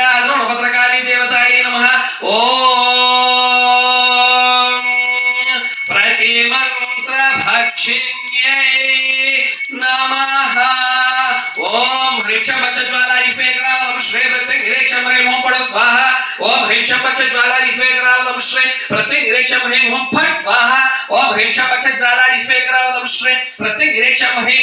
విధంగా భద్రకాళీ దేవతాయే నమ ఓం ప్రతిమంత్ర భక్షిణ్యై నమః ఓం హృక్షపచ్చ జ్వాలాది స్వేకరాలం శ్రీ ప్రత్యేక నిరీక్షం హ్రీం ఓం పడ స్వాహ ఓం హృక్షపచ్చ జ్వాలాది స్వేకరాలం శ్రీ ప్రత్యేక నిరీక్షం హ్రీం ఓం ओम ह्रीं च पक्षज्वालारि स्वेकरावदंश्रे प्रत्येक गिरेक्ष ह्रीं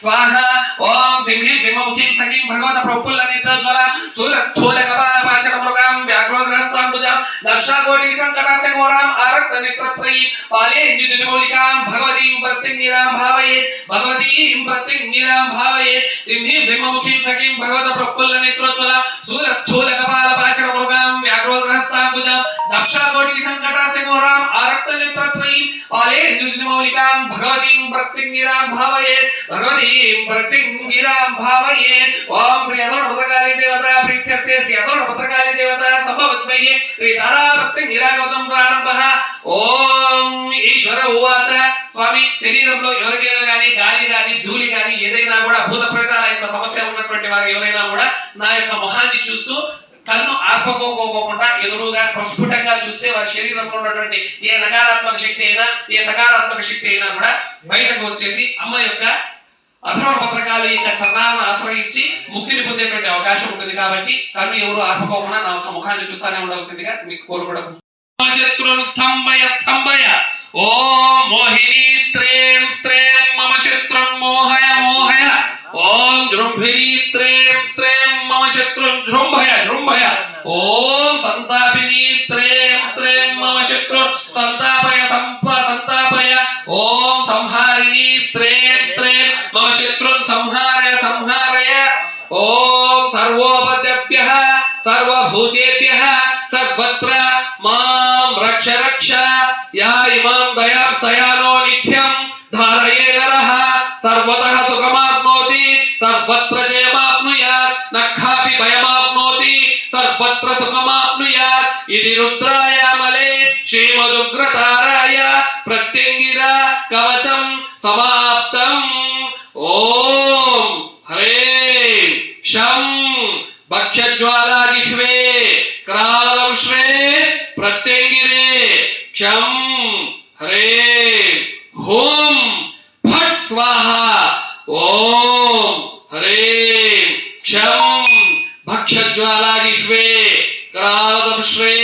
स्वाहा। ओम सिंहीं सिंहमुखीं सखीं भगवत प्रफुल्लनेत्रज्वला सूरस्थूलकपालपाशकमृगां व्याघ्रोग्रस्ताम्बुजां दंशाकोटिं सङ्कटासघोराम् आरक्तनेत्रत्रयीं पाले द्युतिमौलिकां भगवतीं प्रत्यङ्गिरां भावयेत्। भगवतीं प्रत्यङ्गिरां भावयेत्। सिंहीं सिंहमुखीं सखीं भगवत प्रफुल्लनेत्रोज्ज्वला सूरस्थूलकपाल దక్షాకోటి సంకటాశ ఘోరాం ఆరక్త పాలే నిదుమౌలికాం భగవతీం ప్రత్యంగిరాం భావయే భగవతీం ప్రత్యంగిరాం భావయే ఓం శ్రీ అదరుణ భద్రకాళీ దేవత ప్రీత్యర్థే శ్రీ అదరుణ భద్రకాళీ దేవత సంభవద్మయే శ్రీ తారా ప్రత్యంగిరాగవచం ప్రారంభః ఓం ఈశ్వర ఉవాచ స్వామి శరీరంలో ఎవరికైనా గానీ గాలి గాని ధూళి గాని ఏదైనా కూడా భూత ప్రేతాల యొక్క సమస్య ఉన్నటువంటి వారు ఎవరైనా కూడా నా యొక్క మొహాన్ని చూస్తూ కన్ను ఆర్పకోకోకుండా ఎదురుగా ప్రస్ఫుటంగా చూస్తే వారి శరీరంలో ఉన్నటువంటి ఏ నకారాత్మక శక్తి అయినా ఏ సకారాత్మక శక్తి అయినా కూడా బయటకు వచ్చేసి అమ్మ యొక్క అథర్వ పత్రకాలు యొక్క చరణాలను ఆశ్రయించి ముక్తిని పొందేటువంటి అవకాశం ఉంటుంది కాబట్టి కన్ను ఎవరు ఆర్పకోకుండా నా యొక్క ముఖాన్ని చూస్తానే ఉండవలసిందిగా మీకు కోరుకోవడం శత్రున్ స్తంభయ స్తంభయ. ఓ మోహిని స్త్రేం స్త్రేం మమ శత్రుం మోహయ మోహయ. ఓం జృంభిని స్త్రేం మమ శత్రున్ జృంభయ జృంభయ ఓం సంతాపిని స్త్రీం స్త్రీం మమ శత్రున్ సంతాపయ సంప సంతాపయ ఓం సంహారిణి స్త్రీం స్త్రీం మమ శత్రున్ సంహారయ సంహారయ ఓం సర్వోపద్యభ్య సుఖమాప్నుయాత్ ఇది రుద్రాయామలే శ్రీమదుగ్రతారాయ ప్రత్యంగిర కవచం సమాప్తం ఓం హ్రీం శం భక్షజ్వాలాజిహ్వే క్రాళం శ్రే ప్రత్యంగిరే క్షం హ్రీం హోం ఫట్ స్వాహ ఓం హ్రీం క్షం భక్షజ్వాలాజిహ్వే క్రాళం శ్రే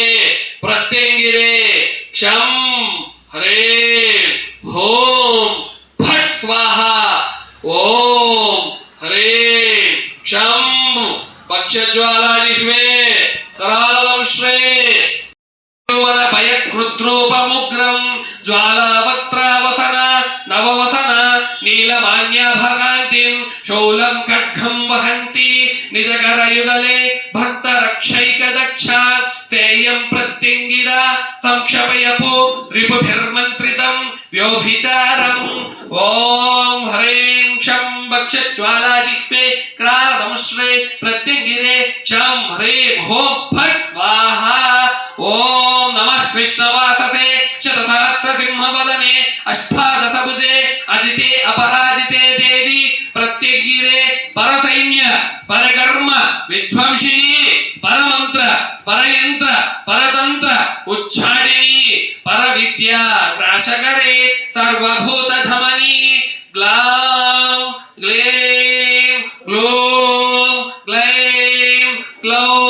शौलं खड्गं वहन्ति निजकरयुगले भक्तरक्षैक दक्षा सेयं प्रत्यङ्गिरा संक्षपयपो रिपुभिर्मन्त्रितं व्योभिचारम् ॐ ह्रें ज्वाला भक्षज्वालाजिह्वे क्रालदंश्रे प्रत्यङ्गिरे क्षं ह्रीं हरे फट् स्वाहा। ओम नमः विष्णवाससे शतसहस्रसिंहवदने अष्टादशभुजे अजिते अपरा పరవిద్య గ్రాసకరే సర్వభూత ధమని గ్లాం గ్లేం గ్లూం గ్లైం గ్లౌం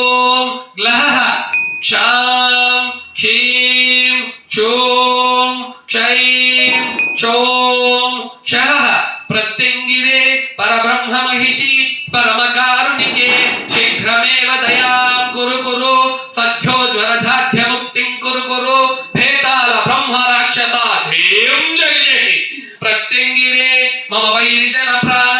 మమ వై నిజన ప్రాణ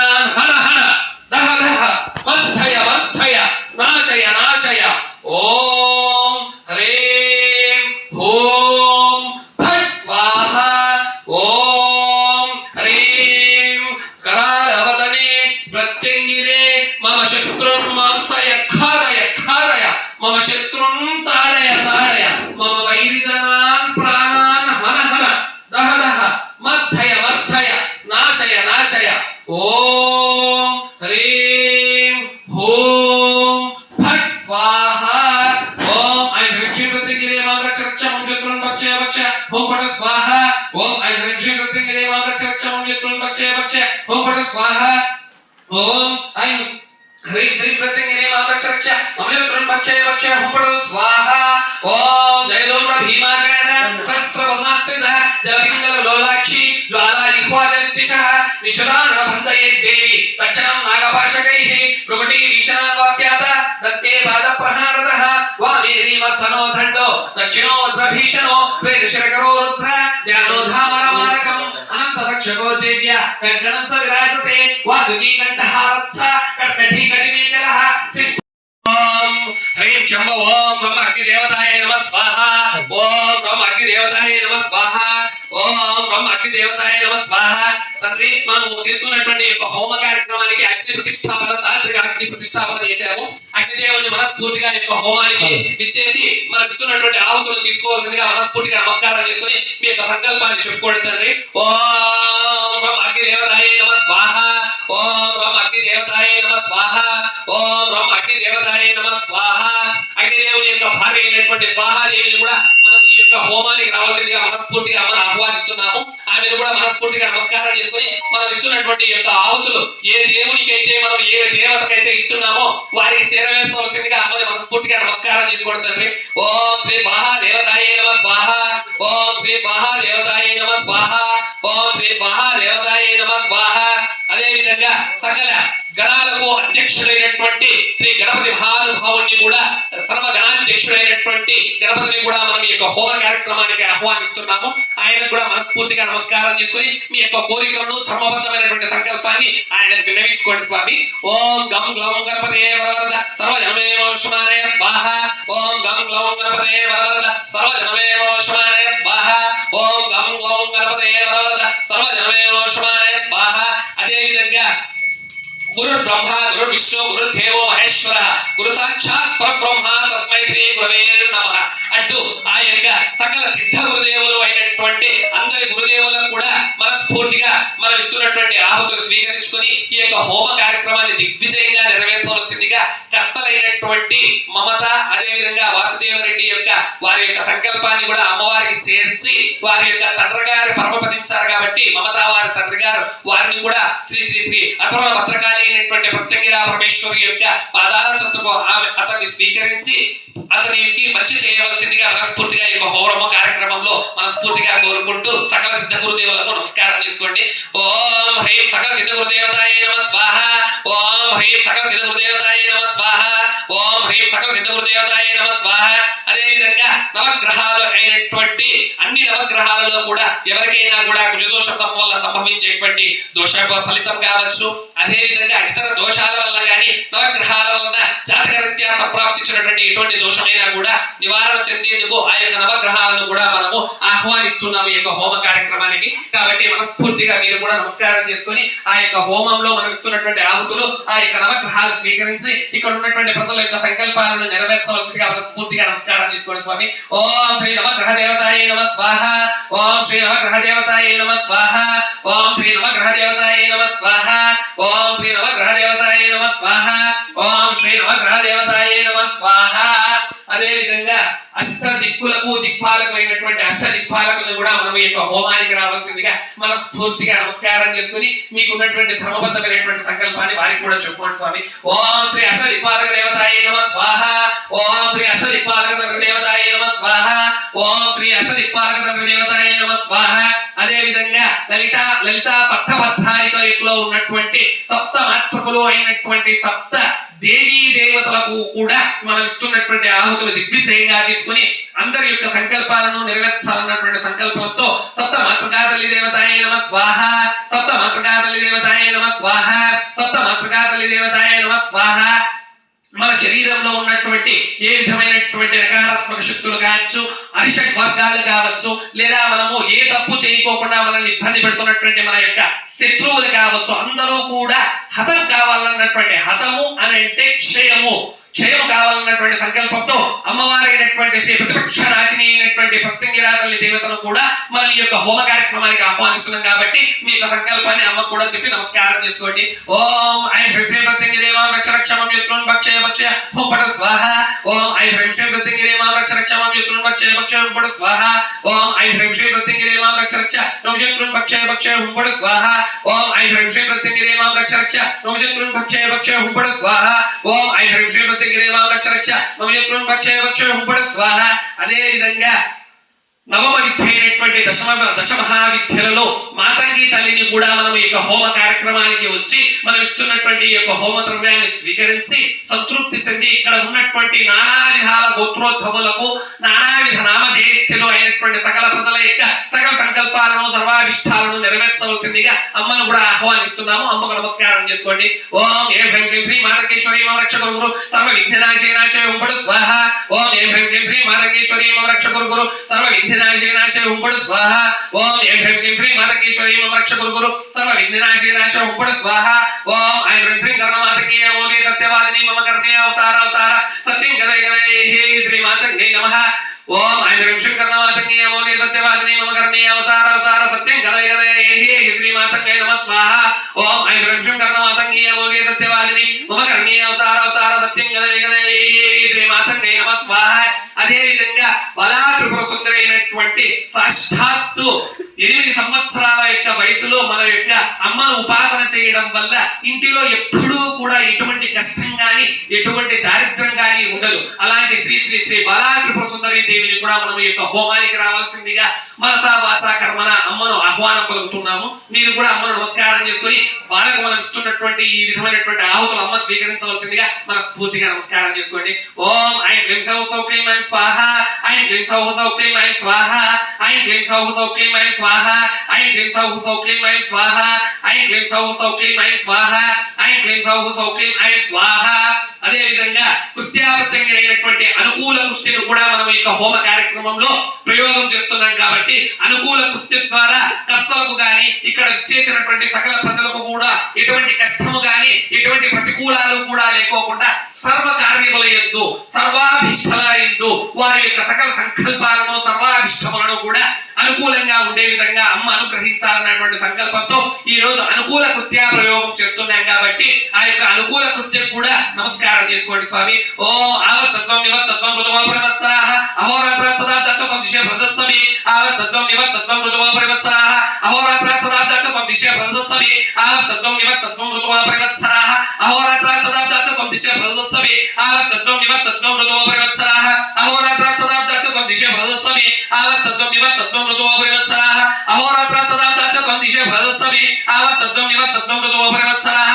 ह्रीं श्रीं प्रत्यङ्गिने माँ रक्ष रक्ष ममयोग्रं भक्षय भक्षय हुपडो स्वाहा ॐ जयदोम्र भीमाकार सहस्रपद्मास्त्रिदः जलपिङ्गल लोलाक्षी ज्वालारिह्वाचन्तिशः निशुरानभन्दये देवी रक्षणं नागपाशकैः भ्रुकुटी वीशनावास्यात दत्ते पादप्रहारतः वामेरीमर्थनो दण्डो दक्षिणो ध्रभीषणो प्रेदशरकरो रुद्र ज्ञानो धामरमारकम् ధ్యానో ధామరమారకం అనంత రక్షకో దేవ్య కంకణం స విరాజతే వాసుకీ కంఠహారత్స కర్కటీ కటిమేకలః హ్రీం శంభ ఓం నమ అగ్నిదేవతాయ నమ స్వాహ ఓం నమ అగ్నిదేవతాయ నమ స్వాహ ఓం నమ అగ్నిదేవతాయ నమ స్వాహ తండ్రి మనం చేస్తున్నటువంటి యొక్క హోమ కార్యక్రమానికి అగ్ని ప్రతిష్టాపన తాంత్రిక అగ్ని ప్రతిష్టాపన చేశాము అగ్నిదేవుని మనస్ఫూర్తిగా యొక్క హోమానికి ఇచ్చేసి మనం ఇస్తున్నటువంటి ఆహుతులు తీసుకోవాల్సిందిగా మనస్ఫూర్తిగా నమస్కారం చేసుకుని మీ యొక్క సంకల్పాన్ని చెప్పుకోండి తండ్రి. ఓం అగ్ని దేవతాయ నమ స్వాహ. ఓం అగ్ని దేవతాయ నమ స్వాహ. ఓం అగ్ని దేవతాయ నమ స్వాహ. అగ్నిదేవుని యొక్క భార్య అయినటువంటి స్వాహాదేవిని కూడా మనం ఈ యొక్క హోమానికి రావాల్సిందిగా మనస్ఫూర్తిగా మనం ఆహ్వానిస్తున్నాము. ఆమెను కూడా మనస్ఫూర్తిగా నమస్కారం చేసుకుని మనం ఇస్తున్నటువంటి యొక్క ఆహుతులు ఏ దేవునికి అయితే మనం ఏ దేవతకైతే ఇస్తున్నామో వారికి చేరవేర్చవలసిందిగా అమ్మని మనస్ఫూర్తిగా నమస్కారం చేసుకోవడం తండ్రి. ఓ శ్రీ మహాదేవతాయ నమ స్వాహ. ఓం శ్రీ మహాదేవతాయ నమ స్వాహ. ఓం శ్రీ మహాదేవతాయ నమ స్వాహ. అదే విధంగా సకల గణాలకు అధ్యక్షుడైనటువంటి శ్రీ గణపతి మహానుభావుని కూడా సర్వ గణాధ్యక్షుడైనటువంటి గణపతిని కూడా మనం ఈ యొక్క హోమ కార్యక్రమానికి ఆహ్వానిస్తున్నాము. ఆయన కూడా మనస్ఫూర్తిగా నమస్కారం చేసుకుని మీ యొక్క కోరికలను ధర్మబద్ధమైనటువంటి సంకల్పాన్ని ఆయన విన్నవించుకోండి స్వామి. ఓం గం గ్లౌం గణపతే వరవరద సర్వజనమేవోష్మానే స్వాహ. ఓం గం గ్లౌం గణపతే వరవరద సర్వజనమేవోష్మానే స్వాహ. ఓం గం గ్లౌం గణపతే వరవరద సర్వజనమేవోష్మానే స్వాహ. అదేవిధంగా గురు బ్రహ్మ గురు విష్ణు గురు దేవో మహేశ్వర గురు సాక్షాత్ పరబ్రహ్మ ఇస్తున్నటువంటి ఆహుతులు స్వీకరించుకొని ఈ యొక్క హోమ కార్యక్రమాన్ని దిగ్విజయంగా నెరవేర్చవలసిందిగా కర్తలైనటువంటి మమత అదే విధంగా వాసుదేవరెడ్డి యొక్క వారి యొక్క సంకల్పాన్ని కూడా అమ్మవారికి చేర్చి వారి యొక్క తండ్రి గారు పరమపదించారు కాబట్టి మమత వారి తండ్రి గారు వారిని కూడా శ్రీ శ్రీ శ్రీ అథర్వ భద్రకాళి అయినటువంటి ప్రత్యంగిరా పరమేశ్వరి యొక్క పాదాల చెంతకు ఆమె అతన్ని స్వీకరించి అతనికి మంచి చేయవలసిందిగా మనస్ఫూర్తిగా ఈ హోరమ కార్యక్రమంలో మనస్ఫూర్తిగా కోరుకుంటూ సకల సిద్ధ గురుదేవులకు నమస్కారం చేసుకోండి. ఓ ఓం హ్రీం సకల సిద్ధ గురుదేవతాయ నమ స్వాహ. ఓం హ్రీం సకల సిద్ధ గురుదేవతాయ నమ స్వాహ. ఓం హ్రీం సకల సిద్ధ గురుదేవతాయ నమ స్వాహ. అదే విధంగా నవగ్రహాలు అయినటువంటి గ్రహాలలో కూడా ఎవరికైనా కూడా కుజదోషం వల్ల సంభవించేటువంటి దోష ఫలితం కావచ్చు. అదే విధంగా ఇతర దోషాల వల్ల కానీ నవగ్రహాల వలన జాతకరీత్యా సంప్రాప్తించినటువంటి ఎటువంటి దోషమైనా కూడా నివారణ చెందేందుకు ఆ యొక్క నవగ్రహాలను కూడా మనము ఆహ్వానిస్తున్నాము ఈ యొక్క హోమ కార్యక్రమానికి. కాబట్టి మనస్ఫూర్తిగా మీరు కూడా నమస్కారం చేసుకొని ఆ యొక్క హోమంలో మనం ఇస్తున్నటువంటి ఆహుతులు ఆ యొక్క నవగ్రహాలు స్వీకరించి ఇక్కడ ఉన్నటువంటి ప్రజల యొక్క సంకల్పాలను నెరవేర్చవలసిందిగా మనస్ఫూర్తిగా నమస్కారం చేసుకోండి స్వామి. ఓం శ్రీ నవగ్రహ దేవతాయ నమ స్వాహ. ఓం శ్రీ నవగ్రహ దేవతాయ నమ స్వాహ. ఓం శ్రీ నవగ్రహ దేవతాయ నమ స్వాహ. ఓం శ్రీ నవగ్రహ దేవతాయ నమ స్వాహ. ఓం శ్రీ నవగ్రహ దేవతాయ నమ స్వాహ. అదే విధంగా అష్ట దిక్కులకు దిక్పాలకు అయినటువంటి అష్ట దిక్పాలకులను కూడా మనం యొక్క హోమానికి రావాల్సిందిగా మనస్ఫూర్తిగా నమస్కారం చేసుకుని మీకు ఉన్నటువంటి ధర్మబద్ధమైనటువంటి సంకల్పాన్ని వారికి కూడా చెప్పుకోండి స్వామి. ఓం శ్రీ అష్ట దిక్పాలక దేవతాయ నమ స్వాహ. ఓం శ్రీ అష్ట దిక్పాలక దేవతాయ నమ స్వాహ. ఓం శ్రీ అష్ట దిక్పాలక దేవతాయ నమ స్వాహ. అదే విధంగా లలిత లలిత పట్టభద్రాయికలో ఉన్నటువంటి సప్త మాత్మకులు అయినటువంటి సప్త దేవీ దేవతలకు కూడా మనం ఇస్తున్నటువంటి ఆహుతులు దిగ్విజయంగా తీసుకుని అందరి యొక్క సంకల్పాలను నెరవేర్చాలన్నటువంటి సంకల్పంతో సప్త మాతృకాతల్లి దేవతాయ నమ స్వాహ సప్త మాతృకాతల్లి దేవతాయ నమ స్వాహ సప్త మాతృకాతల్లి దేవతాయ నమ స్వాహ. శరీరంలో ఉన్నటువంటి ఏ విధమైనటువంటి నకారాత్మక శక్తులు కావచ్చు అరిషట్ వర్గాలు కావచ్చు లేదా మనము ఏ తప్పు చేయకోకుండా మనల్ని ఇబ్బంది పెడుతున్నటువంటి మన యొక్క శత్రువులు కావచ్చు అందరూ కూడా హతం కావాలన్నటువంటి హతము అని అంటే క్షయము. క్షయము కావాలన్నటువంటి సంకల్పంతో అమ్మవారి అయినటువంటి శ్రీ ప్రతిపక్ష నాశిని అయినటువంటి ప్రత్యంగిరా తల్లి దేవతను కూడా మనం ఈ యొక్క హోమ కార్యక్రమానికి ఆహ్వానిస్తున్నాం కాబట్టి మీ యొక్క సంకల్పాన్ని అమ్మ కూడా చెప్పి నమస్కారం చేసుకోండి. ఓం ఐ హ్రీం శ్రీ మాం రక్ష రక్షమం భక్షయ భక్షయ హోంపట స్వాహ. ఓం ఐ హ్రీం శ్రీ ప్రత్యంగిరే రక్షరక్షమం రక్ష రక్షమం భక్షయ భక్షయ హోంపట స్వాహ. ఓం ఐ హ్రీం శ్రీ ప్రత్యంగిరే రక్షరక్ష రక్ష రక్ష భక్షయ భక్షయ హోంపట స్వాహ. ఓం ఐ హ్రీం శ్రీ ప్రత్యంగిరే మాం రక్ష రక్ష నమజత్రున్ భక్షయ భక్షయ హోం పట స్వాహ ఓం ఐ హ్రీం శ్రీ ప్రత్యంగిరే మాం రక్ష రక్ష నమజత్రున్ భక్షయ భక్షయ హోం పట స్వాహ అదే విధంగా నవమ విద్య అయినటువంటి దశమ దశ మహావిద్యలలో మాతంగి తల్లిని కూడా మనం ఈ యొక్క హోమ కార్యక్రమానికి వచ్చి మనం ఇస్తున్నటువంటి ఈ యొక్క హోమ ద్రవ్యాన్ని స్వీకరించి సంతృప్తి చెంది ఇక్కడ ఉన్నటువంటి నానా విధాల గోత్రోద్భవులకు నానా విధ నామధేయస్థులు అయినటువంటి సకల ప్రజల యొక్క సకల సంకల్పాలను సర్వాభిష్టాలను నెరవేర్చవలసిందిగా అమ్మను కూడా ఆహ్వానిస్తున్నాము. అమ్మకు నమస్కారం చేసుకోండి. ఓం ఏ భ్రం క్లీం శ్రీ మాతకేశ్వరి మమ రక్ష గురు. సర్వ విఘ్ననాశయ నాశయ ఉంపడు స్వాహ. ఓం ఏ భ్రం క్లీం శ్రీ మాతకేశ్వరి మమ రక్ష గురు. సర్వ విఘ్న నాశే ఉంపడు స్వాహ ఓం ఏ హ్రీం క్లీం శ్రీ మాతకేశ్వరి మమ రక్ష గురు గురు సర్వ విఘ్ననాశే నాశే ఉంపడు స్వాహ ఓం ఐం హ్రీం శ్రీ కర్ణమాతకీ నమోగే సత్యవాదిని మమ కర్ణే అవతార అవతార సత్యం గదయ గదయ హే శ్రీ మాతంగే నమః ఓం ఐం హ్రీం శ్రీ కర్ణమాతకీ నమోగే సత్యవాదిని మమ కర్ణే అవతార అవతార సత్యం గదయ గదయ హే శ్రీ మాతంగే నమః స్వాహ ఓం ఐం హ్రీం శ్రీ కర్ణమాతంగీ నమోగే సత్యవాదిని మమ కర్ణే అవతార అవతార సత్యం గదయ గదయ హే శ్రీ మాతంగే నమః స్వాహ అదే విధంగా బలా త్రిపుర సాక్షాత్తు ఎనిమిది సంవత్సరాల యొక్క వయసులో మన యొక్క అమ్మను ఉపాసన చేయడం వల్ల ఇంటిలో ఎప్పుడూ కూడా ఎటువంటి కష్టం గాని ఎటువంటి దారిద్ర్యం గాని ఉండదు. అలాంటి శ్రీ శ్రీ శ్రీ బలా సుందరీ దేవిని కూడా మనం యొక్క హోమానికి రావాల్సిందిగా మనసా వాచా కర్మన అమ్మను ఆహ్వానం పలుకుతున్నాము. మీరు కూడా అమ్మను నమస్కారం చేసుకొని వాళ్ళకు మనం ఇస్తున్నటువంటి ఈ విధమైనటువంటి ఆహుతులు అమ్మ స్వీకరించవలసిందిగా మన స్ఫూర్తిగా నమస్కారం చేసుకోండి. ఓం ఐ క్లీం సౌ క్లీం స్వాహ. ఐం క్లీం సౌ సౌ క్లీం ఐం స్వాహ. ఐం క్లీం సౌ సౌ క్లీం ఐం స్వాహ. ఐం క్లీం సౌ సౌ క్లీం ఐం స్వాహ. ఐం క్లీం సౌ సౌ క్లీం ఐం స్వాహ. ఐం క్లీం సౌ సౌ క్లీం ఐం స్వాహ. అదే విధంగా కృత్యాబద్ధంగా అయినటువంటి అనుకూల కృత్యను కూడా మనం యొక్క హోమ కార్యక్రమంలో ప్రయోగం చేస్తున్నాం కాబట్టి అనుకూల కృత్య ద్వారా కర్తలకు గాని ఇక్కడ చేసినటువంటి సకల ప్రజలకు కూడా ఎటువంటి కష్టము గాని ఎటువంటి ప్రతికూలాలు కూడా లేకోకుండా సర్వ కార్యముల ఎందు సర్వాభిష్టల ఎందు వారి యొక్క సకల సంకల్పాలను సర్వాభిష్టములను కూడా అనుకూలంగా ఉండే విధంగా అమ్మ అనుగ్రహించాలన్నటువంటి సంకల్పంతో ఈ రోజు అనుకూల కృత్య ప్రయోగం చేస్తున్నాం కాబట్టి ఆ యొక్క అనుకూల కృత్యం కూడా నమస్కారం. ರಣಜಿಸಿಕೊಂಡು ಸ್ವಾಮಿ ಓ ಆವ ತತ್ವಂ ನಿವ ತತ್ವಂ ಮೃದುವಾ ಪರಿವತ್ಸರಾಹ ಅಹೋರಾತ್ರ ಸದಾ ದಚ್ಚ ತಂ ದಿಶೆ ಪ್ರದತ್ಸಮಿ ಆವ ತತ್ವಂ ನಿವ ತತ್ವಂ ಮೃದುವಾ ಪರಿವತ್ಸರಾಹ ಅಹೋರಾತ್ರ ಸದಾ ದಚ್ಚ ತಂ ದಿಶೆ ಪ್ರದತ್ಸಮಿ ಆವ ತತ್ವಂ ನಿವ ತತ್ವಂ ಮೃದುವಾ ಪರಿವತ್ಸರಾಹ ಅಹೋರಾತ್ರ ಸದಾ ದಚ್ಚ ತಂ ದಿಶೆ ಪ್ರದತ್ಸಮಿ ಆವ ತತ್ವಂ ನಿವ ತತ್ವಂ ಮೃದುವಾ ಪರಿವತ್ಸರಾಹ ಅಹೋರಾತ್ರ ಸದಾ ದಚ್ಚ ತಂ ದಿಶೆ ಪ್ರದತ್ಸಮಿ ಆವ ತತ್ವಂ ನಿವ ತತ್ವಂ ಮೃದುವಾ ಪರಿವತ್ಸರಾಹ ಅಹೋರಾತ್ರ ಸದಾ ದಚ್ಚ ತಂ ದಿಶೆ ಪ್ರದತ್ಸಮಿ ಆವ ತತ್ವಂ ನಿವ ತತ್ವಂ ಮೃದುವಾ ಪರಿವತ್ಸರಾಹ